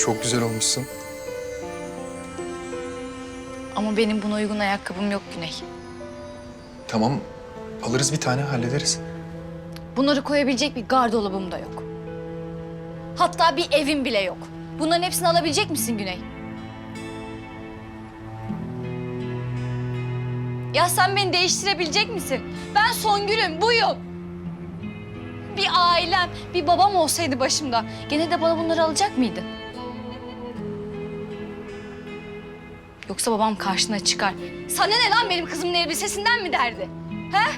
Çok güzel olmuşsun. Ama benim buna uygun ayakkabım yok Güney. Tamam, alırız bir tane hallederiz. Bunları koyabilecek bir gardırobum da yok. Hatta bir evim bile yok. Bunların hepsini alabilecek misin Güney? Ya sen beni değiştirebilecek misin? Ben Songül'üm, buyum. Bir ailem, bir babam olsaydı başımda gene de bana bunları alacak mıydın? Yoksa babam karşına çıkar. Sana ne lan benim kızımın elbisesinden mi derdi? He?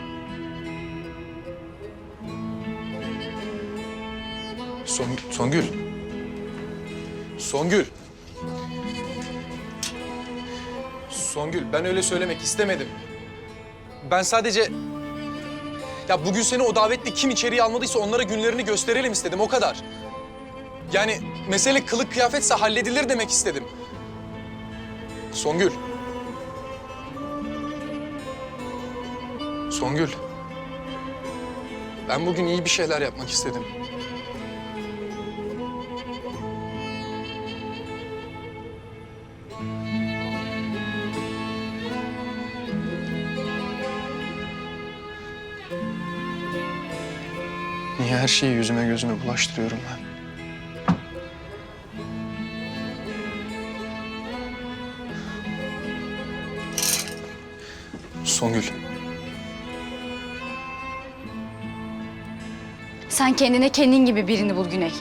Son, Songül. Songül. Songül, ben öyle söylemek istemedim. Ben sadece... Ya bugün seni o davetli kim içeriye almadıysa onlara günlerini gösterelim istedim, o kadar. Yani mesele kılık kıyafetse halledilir demek istedim. Songül. Songül. Ben bugün iyi bir şeyler yapmak istedim. Niye her şeyi yüzüme gözüme bulaştırıyorum ben? Songül, Sen kendine kendin gibi birini bul Güney.